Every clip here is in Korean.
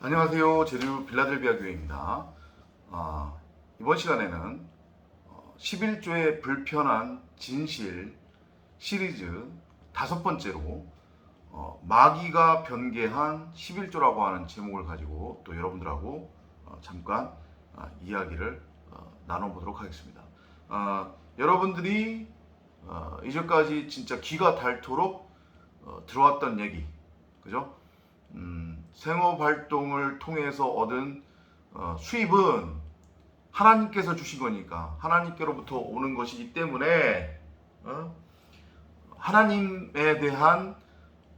안녕하세요. 제주 빌라델비아 교회입니다. 아, 이번 시간에는 어, 11조의 불편한 진실 시리즈 다섯 번째로 어, 마귀가 변개한 11조라고 하는 제목을 가지고 또 여러분들하고 어, 잠깐 아, 이야기를 어, 나눠보도록 하겠습니다. 아, 여러분들이 어, 이제까지 진짜 기가 닳도록 어, 들어왔던 얘기, 그죠? 음, 생업 활동을 통해서 얻은 어, 수입은 하나님께서 주신 거니까 하나님께로부터 오는 것이기 때문에 어? 하나님에 대한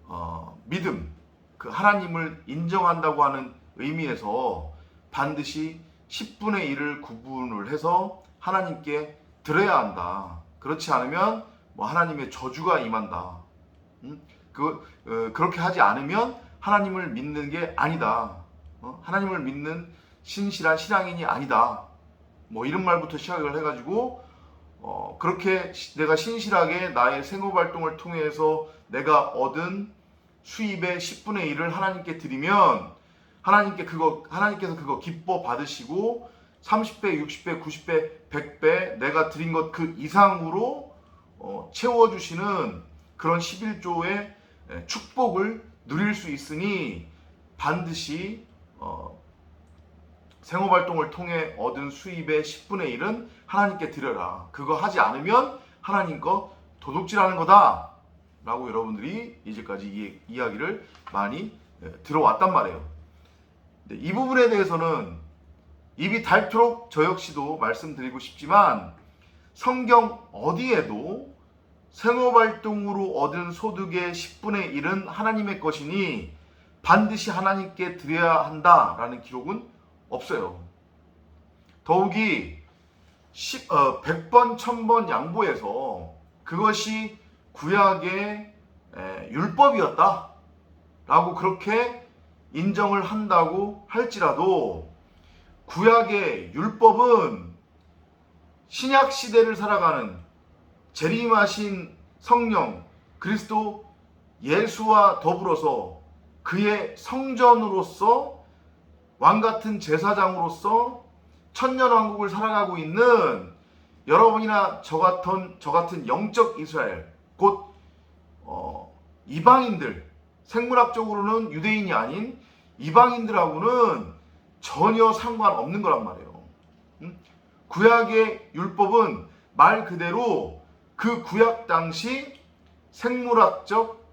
어, 믿음, 그 하나님을 인정한다고 하는 의미에서 반드시 10분의 1을 구분을 해서 하나님께 드려야 한다. 그렇지 않으면 뭐 하나님의 저주가 임한다. 음? 그 어, 그렇게 하지 않으면 하나님을 믿는 게 아니다. 어? 하나님을 믿는 신실한 신앙인이 아니다. 뭐 이런 말부터 시작을 해가지고 어, 그렇게 시- 내가 신실하게 나의 생업 활동을 통해서 내가 얻은 수입의 10분의 1을 하나님께 드리면 하나님께 그거 하나님께서 그거 기뻐 받으시고 30배, 60배, 90배, 100배 내가 드린 것 그 이상으로 어, 채워 주시는 그런 11조의 축복을 누릴 수 있으니 반드시 어, 생업 활동을 통해 얻은 수입의 10분의 1은 하나님께 드려라. 그거 하지 않으면 하나님 거 도둑질하는 거다. 라고 여러분들이 이제까지 이 이야기를 많이 예, 들어왔단 말이에요. 근데 이 부분에 대해서는 입이 닳도록 저 역시도 말씀드리고 싶지만 성경 어디에도 생업 활동으로 얻은 소득의 10분의 1은 하나님의 것이니 반드시 하나님께 드려야 한다라는 기록은 없어요. 더욱이 10, 어, 100번, 1000번 양보해서 그것이 구약의 에, 율법이었다. 라고 그렇게 인정을 한다고 할지라도 구약의 율법은 신약 시대를 살아가는 재림하신 성령 그리스도 예수와 더불어서 그의 성전으로서 왕 같은 제사장으로서 천년 왕국을 살아가고 있는 여러분이나 저 같은 저 같은 영적 이스라엘 곧 어, 이방인들 생물학적으로는 유대인이 아닌 이방인들하고는 전혀 상관없는 거란 말이에요. 음? 구약의 율법은 말 그대로 그 구약 당시 생물학적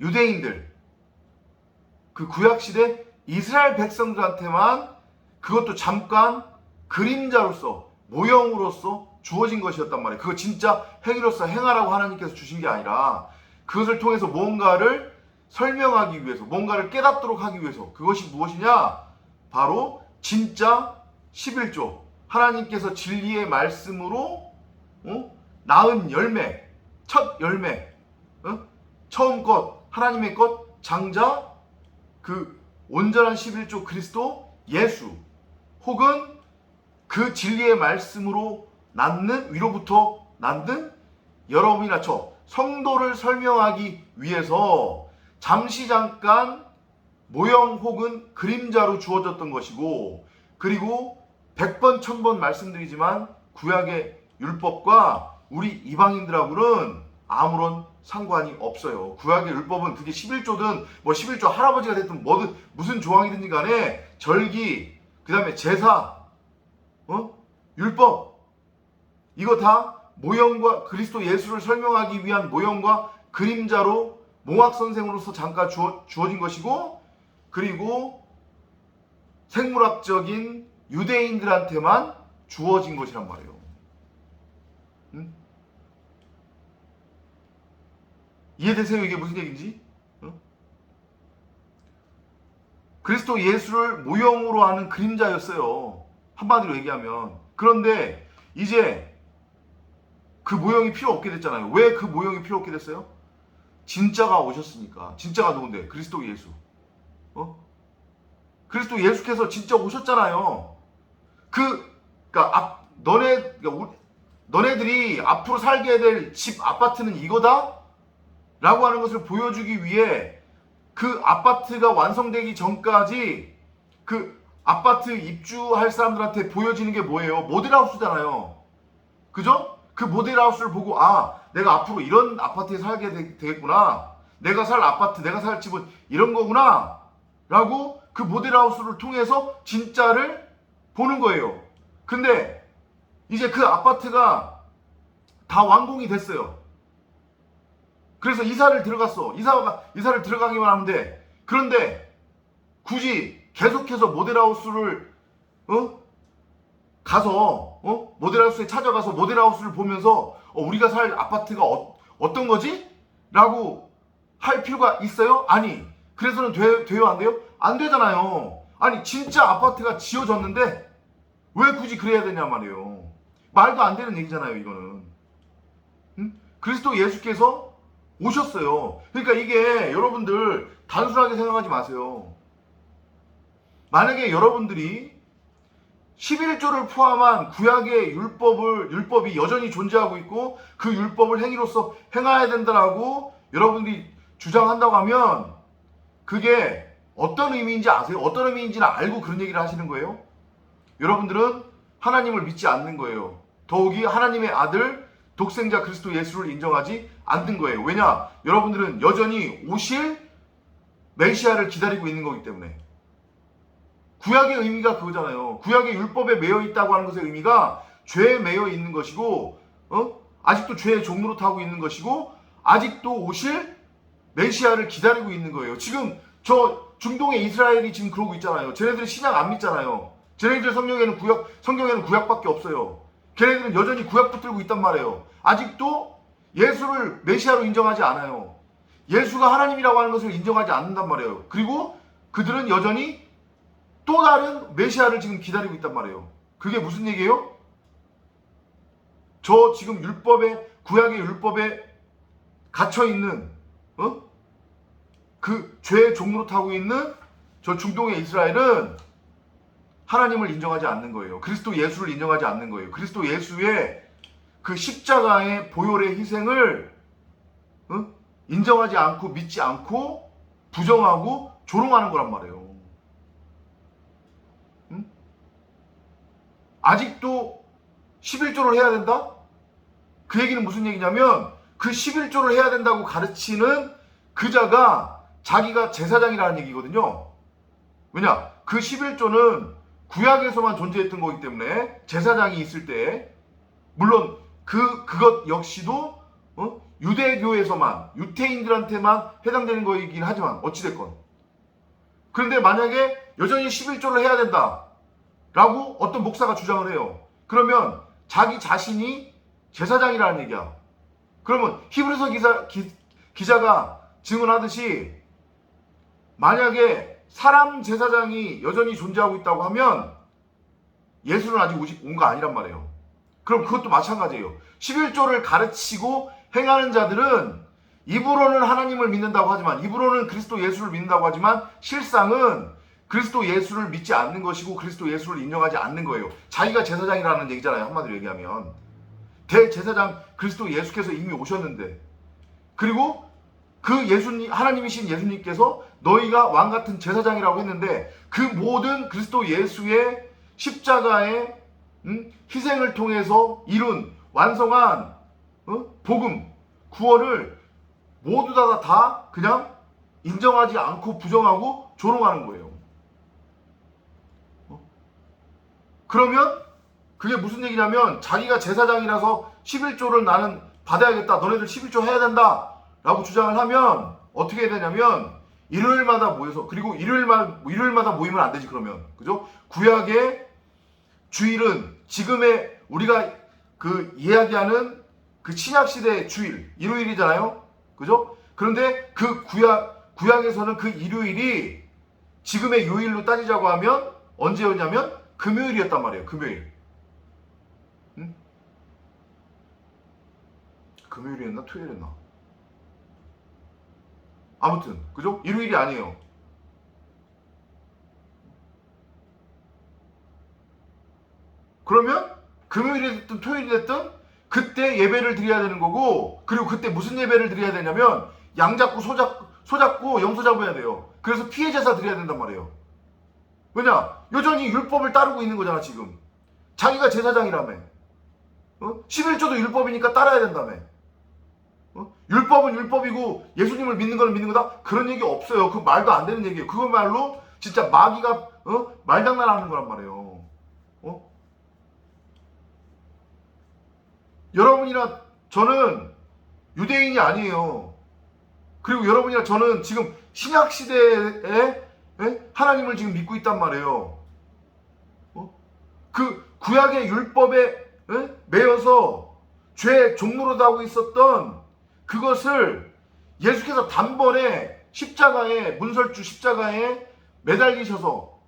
유대인들 그 구약 시대 이스라엘 백성들한테만 그것도 잠깐 그림자로서 모형으로서 주어진 것이었단 말이에요. 그거 진짜 행위로서 행하라고 하나님께서 주신 게 아니라 그것을 통해서 뭔가를 설명하기 위해서 뭔가를 깨닫도록 하기 위해서 그것이 무엇이냐? 바로 진짜 11조 하나님께서 진리의 말씀으로 어? 낳은 열매 첫 열매 어? 처음 것 하나님의 것 장자 그 온전한 11조 그리스도 예수 혹은 그 진리의 말씀으로 낳는 위로부터 낳는 여러분이나 저 성도를 설명하기 위해서 잠시 잠깐 모형 혹은 그림자로 주어졌던 것이고 그리고 100번 1000번 말씀드리지만 구약의 율법과 우리 이방인들하고는 아무런 상관이 없어요. 구약의 율법은 그게 11조든 뭐 11조 할아버지가 됐든 뭐든 무슨 조항이든지 간에 절기 그 다음에 제사 어? 율법 이거 다 모형과 그리스도 예수를 설명하기 위한 모형과 그림자로 몽학 선생으로서 잠깐 주어, 주어진 것이고 그리고 생물학적인 유대인들한테만 주어진 것이란 말이에요. 응? 이해되세요? 이게 무슨 얘기인지? 어? 그리스도 예수를 모형으로 하는 그림자였어요. 한마디로 얘기하면. 그런데 이제 그 모형이 필요 없게 됐잖아요. 왜 그 모형이 필요 없게 됐어요? 진짜가 오셨으니까. 진짜가 누군데? 그리스도 예수. 어? 그리스도 예수께서 진짜 오셨잖아요. 그, 그니까, 앞, 너네, 그러니까 우리, 너네들이 앞으로 살게 될 집, 아파트는 이거다? 라고 하는 것을 보여주기 위해 그 아파트가 완성되기 전까지 그 아파트 입주할 사람들한테 보여지는 게 뭐예요? 모델하우스잖아요. 그죠? 그 모델하우스를 보고 아 내가 앞으로 이런 아파트에 살게 되, 되겠구나. 내가 살 아파트, 내가 살 집은 이런 거구나. 라고 그 모델하우스를 통해서 진짜를 보는 거예요. 근데 이제 그 아파트가 다 완공이 됐어요. 그래서 이사를 들어갔어. 이사가 이사를 들어가기만 하면 돼. 그런데 굳이 계속해서 모델하우스를 어? 가서 어? 모델하우스에 찾아가서 모델하우스를 보면서 어, 우리가 살 아파트가 어, 어떤 거지? 라고 할 필요가 있어요? 아니. 그래서는 돼, 돼요? 안 돼요? 안 되잖아요. 아니 진짜 아파트가 지어졌는데 왜 굳이 그래야 되냐 말이에요. 말도 안 되는 얘기잖아요, 이거는. 응? 그리스도 예수께서 오셨어요. 그러니까 이게 여러분들 단순하게 생각하지 마세요. 만약에 여러분들이 11조를 포함한 구약의 율법을 율법이 여전히 존재하고 있고 그 율법을 행위로서 행해야 된다라고 여러분들이 주장한다고 하면 그게 어떤 의미인지 아세요? 어떤 의미인지는 알고 그런 얘기를 하시는 거예요? 여러분들은 하나님을 믿지 않는 거예요. 더욱이 하나님의 아들 독생자 그리스도 예수를 인정하지 않는 거예요. 왜냐? 여러분들은 여전히 오실 메시아를 기다리고 있는 거기 때문에. 구약의 의미가 그거잖아요. 구약의 율법에 매여 있다고 하는 것의 의미가 죄에 매여 있는 것이고, 어? 아직도 죄의 종로로 타고 있는 것이고, 아직도 오실 메시아를 기다리고 있는 거예요. 지금 저 중동의 이스라엘이 지금 그러고 있잖아요. 쟤네들이 신약 안 믿잖아요. 쟤네들 성경에는 구약, 성경에는 구약밖에 없어요. 걔네들은 여전히 구약 붙들고 있단 말이에요. 아직도 예수를 메시아로 인정하지 않아요. 예수가 하나님이라고 하는 것을 인정하지 않는단 말이에요. 그리고 그들은 여전히 또 다른 메시아를 지금 기다리고 있단 말이에요. 그게 무슨 얘기예요? 저 지금 율법에 구약의 율법에 갇혀 있는 어? 그 죄의 종으로 타고 있는 저 중동의 이스라엘은 하나님을 인정하지 않는 거예요. 그리스도 예수를 인정하지 않는 거예요. 그리스도 예수의 그 십자가의 보혈의 희생을 어? 인정하지 않고 믿지 않고 부정하고 조롱하는 거란 말이에요. 응? 아직도 11조를 해야 된다? 그 얘기는 무슨 얘기냐면 그 11조를 해야 된다고 가르치는 그 자가 자기가 제사장이라는 얘기거든요. 왜냐? 그 11조는 구약에서만 존재했던 거기 때문에 제사장이 있을 때 물론 그 그것 역시도 어? 유대교에서만 유태인들한테만 해당되는 거이긴 하지만 어찌 됐건 그런데 만약에 여전히 11조를 해야 된다 라고 어떤 목사가 주장을 해요. 그러면 자기 자신이 제사장이라는 얘기야. 그러면 히브리서 기사, 기, 기자가 증언하듯이 만약에 사람 제사장이 여전히 존재하고 있다고 하면 예수는 아직 온 거 아니란 말이에요. 그럼 그것도 마찬가지예요. 11조를 가르치고 행하는 자들은 입으로는 하나님을 믿는다고 하지만 입으로는 그리스도 예수를 믿는다고 하지만 실상은 그리스도 예수를 믿지 않는 것이고 그리스도 예수를 인정하지 않는 거예요. 자기가 제사장이라는 얘기잖아요. 한마디로 얘기하면 대제사장 그리스도 예수께서 이미 오셨는데 그리고 그 예수님 하나님이신 예수님께서 너희가 왕 같은 제사장이라고 했는데 그 모든 그리스도 예수의 십자가의 음? 희생을 통해서 이룬 완성한 어? 복음 구원을 모두 다, 다 그냥 인정하지 않고 부정하고 조롱하는 거예요. 어? 그러면 그게 무슨 얘기냐면 자기가 제사장이라서 11조를 나는 받아야겠다. 너네들 11조 해야 된다. 라고 주장을 하면 어떻게 해야 되냐면 일요일마다 모여서 그리고 일요일마다 모이면 안 되지 그러면 그죠? 구약의 주일은 지금의 우리가 그 이야기하는 그 신약 시대의 주일 일요일이잖아요. 그죠? 그런데 그 구약 구약에서는 그 일요일이 지금의 요일로 따지자고 하면 언제였냐면 금요일이었단 말이에요. 금요일. 응? 금요일이었나 토요일이었나? 아무튼 그죠? 일요일이 아니에요. 그러면 금요일이 됐든 토요일이 됐든 그때 예배를 드려야 되는 거고 그리고 그때 무슨 예배를 드려야 되냐면 양 잡고 소, 잡, 소 잡고 염소 잡아야 돼요. 그래서 피해 제사 드려야 된단 말이에요. 왜냐? 여전히 율법을 따르고 있는 거잖아, 지금. 자기가 제사장이라며. 어? 11조도 율법이니까 따라야 된다며. 어? 율법은 율법이고 예수님을 믿는 거는 믿는 거다? 그런 얘기 없어요. 그 말도 안 되는 얘기예요. 그거 말로 진짜 마귀가 어? 말장난하는 거란 말이에요. 어? 여러분이나 저는 유대인이 아니에요. 그리고 여러분이나 저는 지금 신약 시대에 예? 하나님을 지금 믿고 있단 말이에요. 어? 그 구약의 율법에 예? 매여서 죄 종로로 하고 있었던 그것을 예수께서 단번에 십자가에 문설주 십자가에 매달리셔서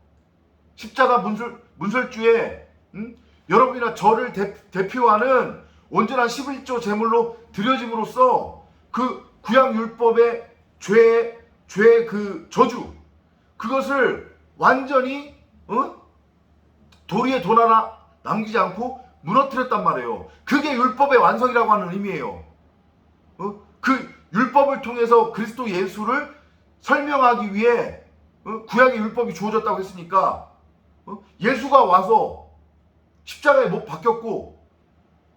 십자가 문설 문설주에 음? 여러분이나 저를 대, 대표하는 온전한 11조 제물로 드려짐으로써 그 구약 율법의 죄, 죄의 그 저주, 그것을 완전히, 어? 도리에 돈 하나 남기지 않고 무너뜨렸단 말이에요. 그게 율법의 완성이라고 하는 의미예요. 어? 그 율법을 통해서 그리스도 예수를 설명하기 위해 어? 구약의 율법이 주어졌다고 했으니까 어? 예수가 와서 십자가에 못 박혔고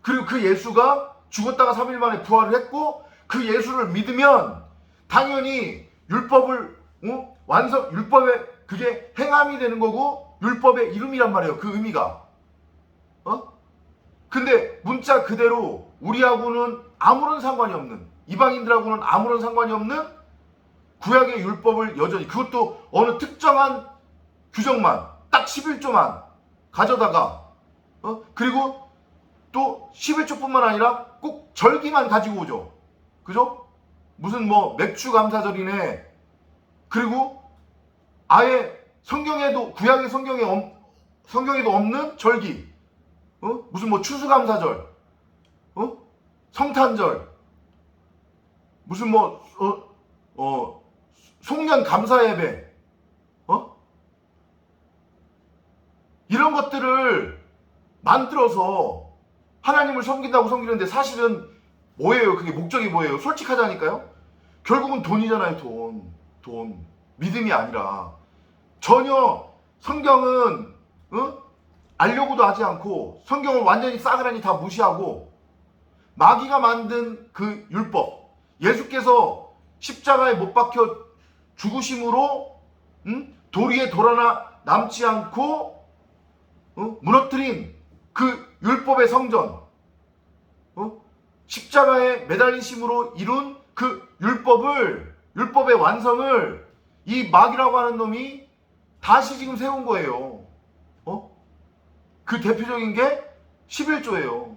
그리고 그 예수가 죽었다가 3일 만에 부활을 했고 그 예수를 믿으면 당연히 율법을 어? 완성 율법의 그게 행함이 되는 거고 율법의 이름이란 말이에요. 그 의미가. 어? 근데 문자 그대로 우리하고는 아무런 상관이 없는 이방인들하고는 아무런 상관이 없는 구약의 율법을 여전히 그것도 어느 특정한 규정만 딱 11조만 가져다가 어? 그리고 또 11조뿐만 아니라 꼭 절기만 가지고 오죠. 그죠? 무슨 뭐 맥주 감사절이네. 그리고 아예 성경에도 구약의 성경에 없, 성경에도 없는 절기. 어? 무슨 뭐 추수감사절. 어? 성탄절. 무슨 뭐 어, 어 송년 감사 예배. 어? 이런 것들을 만들어서 하나님을 섬긴다고 섬기는데 사실은 뭐예요? 그게 목적이 뭐예요? 솔직하자니까요? 결국은 돈이잖아요, 돈. 돈. 믿음이 아니라. 전혀 성경은, 어? 알려고도 하지 않고, 성경을 완전히 싸그라니 다 무시하고, 마귀가 만든 그 율법, 예수께서 십자가에 못 박혀 죽으심으로, 음? 도리에 돌아나 남지 않고, 어? 무너뜨린 그 율법의 성전, 어? 십자가에 매달리심으로 이룬 그 율법을, 율법의 완성을 이 마귀라고 하는 놈이 다시 지금 세운 거예요. 어? 그 대표적인 게 11조예요.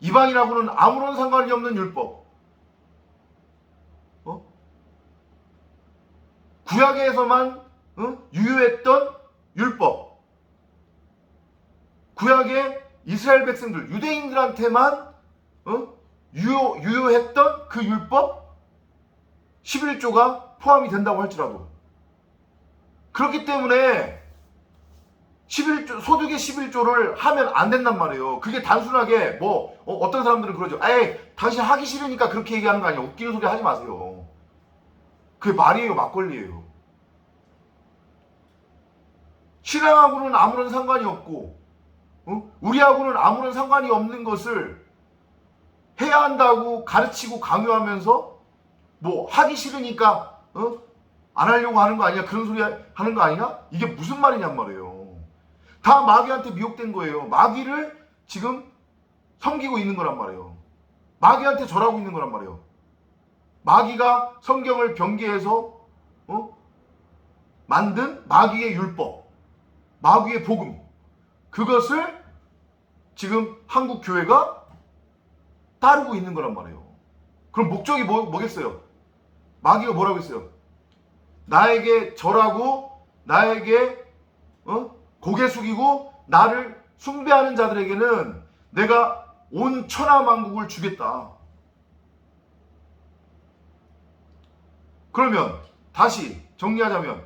이방이라고는 아무런 상관이 없는 율법. 어? 구약에서만 어? 유효했던 율법. 구약의 이스라엘 백성들, 유대인들한테만 어? 유효, 유효했던 그 율법 11조가 포함이 된다고 할지라도 그렇기 때문에 11조, 소득의 11조를 하면 안 된단 말이에요. 그게 단순하게 뭐 어, 떤 사람들은 그러죠. 에이 당신 하기 싫으니까 그렇게 얘기하는 거 아니야. 웃기는 소리 하지 마세요. 그게 말이에요. 막걸리예요. 신앙하고는 아무런 상관이 없고 어? 우리하고는 아무런 상관이 없는 것을 해야 한다고 가르치고 강요하면서 뭐 하기 싫으니까 어? 안 하려고 하는 거 아니야? 그런 소리 하는 거 아니냐? 이게 무슨 말이냔 말이에요. 다 마귀한테 미혹된 거예요. 마귀를 지금 섬기고 있는 거란 말이에요. 마귀한테 절하고 있는 거란 말이에요. 마귀가 성경을 변개해서 어? 만든 마귀의 율법, 마귀의 복음, 그것을 지금 한국 교회가 따르고 있는 거란 말이에요. 그럼 목적이 뭐, 뭐겠어요? 마귀가 뭐라고 했어요? 나에게 절하고 나에게 어? 고개 숙이고 나를 숭배하는 자들에게는 내가 온 천하 만국을 주겠다. 그러면 다시 정리하자면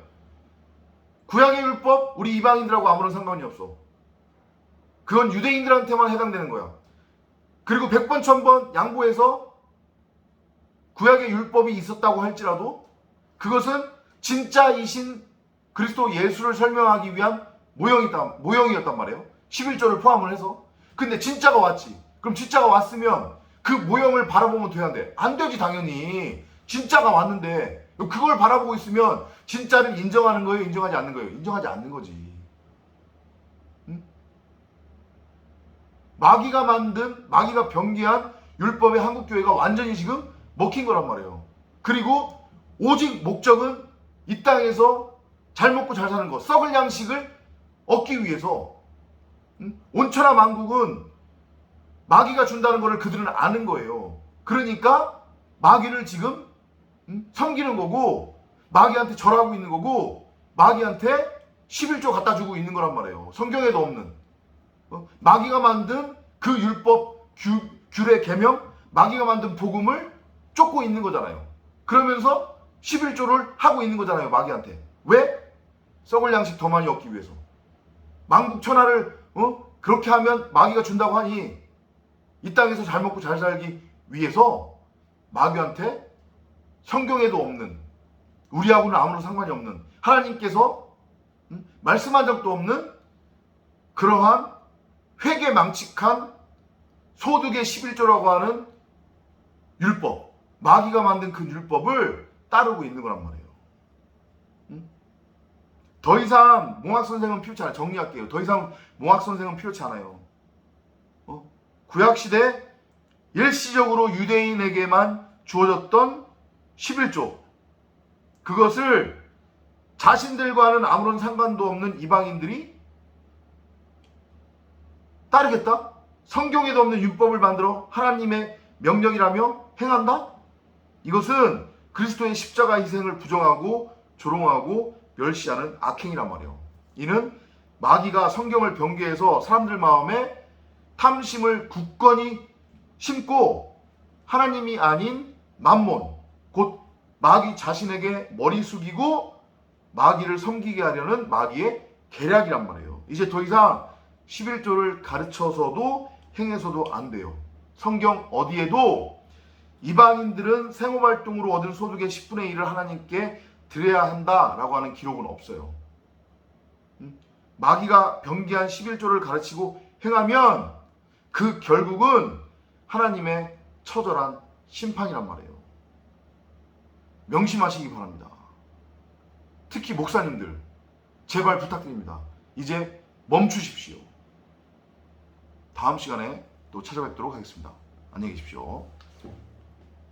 구약의 율법 우리 이방인들하고 아무런 상관이 없어. 그건 유대인들한테만 해당되는 거야. 그리고 100번, 1000번 양보해서 구약의 율법이 있었다고 할지라도 그것은 진짜이신 그리스도 예수를 설명하기 위한 모형이다, 모형이었단 말이에요. 11조를 포함을 해서. 근데 진짜가 왔지. 그럼 진짜가 왔으면 그 모형을 바라보면 돼야 돼. 안 되지, 당연히. 진짜가 왔는데 그걸 바라보고 있으면 진짜를 인정하는 거예요? 인정하지 않는 거예요? 인정하지 않는 거지. 응? 마귀가 만든, 마귀가 병기한 율법의 한국 교회가 완전히 지금 먹힌 거란 말이에요. 그리고 오직 목적은 이 땅에서 잘 먹고 잘 사는 거, 썩을 양식을 얻기 위해서 응? 온천하 만국은 마귀가 준다는 것을 그들은 아는 거예요. 그러니까 마귀를 지금 응? 섬기는 거고 마귀한테 절하고 있는 거고 마귀한테 11조 갖다 주고 있는 거란 말이에요. 성경에도 없는 어? 마귀가 만든 그 율법 규, 규례 계명 마귀가 만든 복음을 쫓고 있는 거잖아요. 그러면서 11조를 하고 있는 거잖아요. 마귀한테. 왜? 썩을 양식 더 많이 얻기 위해서. 만국 천하를 어? 그렇게 하면 마귀가 준다고 하니 이 땅에서 잘 먹고 잘 살기 위해서 마귀한테 성경에도 없는 우리하고는 아무런 상관이 없는 하나님께서 음? 말씀한 적도 없는 그러한 회개 망측한 소득의 11조라고 하는 율법 마귀가 만든 그 율법을 따르고 있는 거란 말이에요. 음? 더 이상 몽학 선생은 필요치 않아요. 정리할게요. 더 이상 몽학 선생은 필요치 않아요. 어? 구약 시대 일시적으로 유대인에게만 주어졌던 11조 그것을 자신들과는 아무런 상관도 없는 이방인들이 따르겠다? 성경에도 없는 율법을 만들어 하나님의 명령이라며 행한다? 이것은 그리스도의 십자가 희생을 부정하고 조롱하고 멸시하는 악행이란 말이에요. 이는 마귀가 성경을 변개해서 사람들 마음에 탐심을 굳건히 심고 하나님이 아닌 만몬 곧 마귀 자신에게 머리 숙이고 마귀를 섬기게 하려는 마귀의 계략이란 말이에요. 이제 더 이상 11조를 가르쳐서도 행해서도 안 돼요. 성경 어디에도 이방인들은 생업활동으로 얻은 소득의 10분의 1을 하나님께 드려야 한다라고 하는 기록은 없어요. 음? 마귀가 병기한 11조를 가르치고 행하면 그 결국은 하나님의 처절한 심판이란 말이에요. 명심하시기 바랍니다. 특히 목사님들, 제발 부탁드립니다. 이제 멈추십시오. 다음 시간에 또 찾아뵙도록 하겠습니다. 안녕히 계십시오.